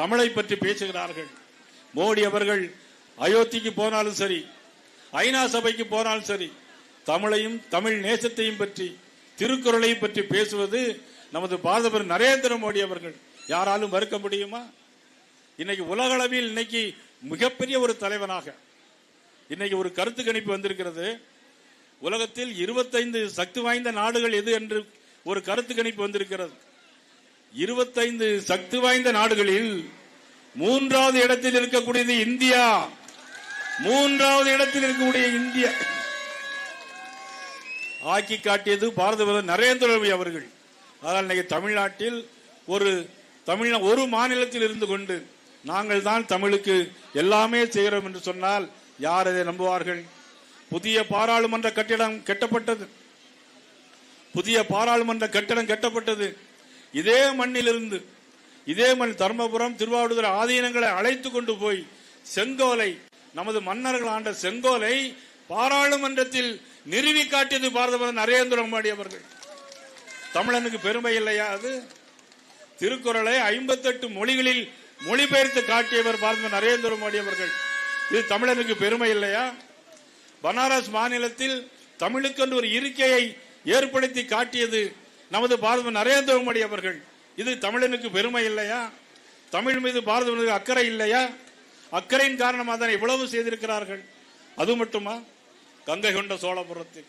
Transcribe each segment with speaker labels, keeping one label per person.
Speaker 1: தமிழை பற்றி பேசுகிறார்கள். மோடி அவர்கள் அயோத்திக்கு போனாலும் சரி ஐநா சபைக்கு போனாலும் சரி தமிழையும் தமிழ் நேசத்தையும் பற்றி திருக்குறளையும் பற்றி பேசுவது நமது பாரதபர் நரேந்திர மோடி அவர்கள். யாராலும் மறுக்க முடியுமா? இன்னைக்கு உலகளவில் இன்னைக்கு மிகப்பெரிய ஒரு தலைவனாக இன்னைக்கு ஒரு கருத்து கணிப்பு வந்திருக்கிறது. உலகத்தில் இருபத்தைந்து சக்தி வாய்ந்த நாடுகள் எது என்று ஒரு கருத்து கணிப்பு வந்திருக்கிறது. இருபத்தைந்து சக்தி வாய்ந்த நாடுகளில் மூன்றாவது இடத்தில் இருக்கக்கூடியது இந்தியா. மூன்றாவது இடத்தில் இருக்கக்கூடிய இந்தியா. ஆக்கி காட்டியது பாரத பிரதமர் நரேந்திர மோடி அவர்கள். அதனால் இன்னைக்கு தமிழ்நாட்டில் ஒரு தமிழ் ஒரு மாநிலத்தில் இருந்து கொண்டு நாங்கள் தான் தமிழுக்கு எல்லாமே செய்கிறோம் என்று சொன்னால் யார் அதை நம்புவார்கள்? புதிய பாராளுமன்ற கட்டிடம் கட்டப்பட்டது. புதிய பாராளுமன்ற கட்டிடம் கட்டப்பட்டது. இதே மண்ணிலிருந்து இதே மண் தர்மபுரம் திருவாவூர் ஆதீனங்களை அழைத்து கொண்டு போய் செங்கோலை நமது மன்னர்கள் ஆண்ட செங்கோலை பாராளுமன்றத்தில் நிறுவி காட்டியது பாரத பிரதமர் நரேந்திர மோடி அவர்கள். தமிழனுக்கு பெருமை இல்லையா அது? திருக்குறளை ஐம்பத்தெட்டு மொழிகளில் மொழிபெயர்த்து காட்டியவர் பாரத நரேந்திர மோடி அவர்கள். இது தமிழனுக்கு பெருமை இல்லையா? பனாரஸ் மாநிலத்தில் தமிழுக்கென்று ஒரு இருக்கையை ஏற்படுத்தி காட்டியது நமது பாரத நரேந்திர மோடி அவர்கள் இது தமிழனுக்கு பெருமை இல்லையா? தமிழ் மீது பாரத அக்கறை இல்லையா? அக்கறையின் காரணமாக தான் இவ்வளவு செய்திருக்கிறார்கள். அது மட்டுமா? கங்கை கொண்ட சோழபுரத்தில்.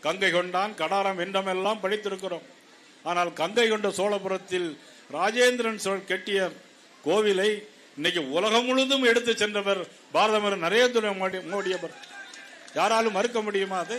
Speaker 1: கங்கை கொண்டான் கடாரம் என்றமெல்லாம் படித்திருக்கிறோம். ஆனால் கங்கை கொண்ட சோழபுரத்தில் ராஜேந்திரன் சோழ் கெட்டிய கோவிலை இன்னைக்கு உலகம் முழுதும் எடுத்து சென்றவர் பாரதமர் நரேந்திர மோடி மோடி அவர் யாராலும் மறுக்க முடியுமா அதை?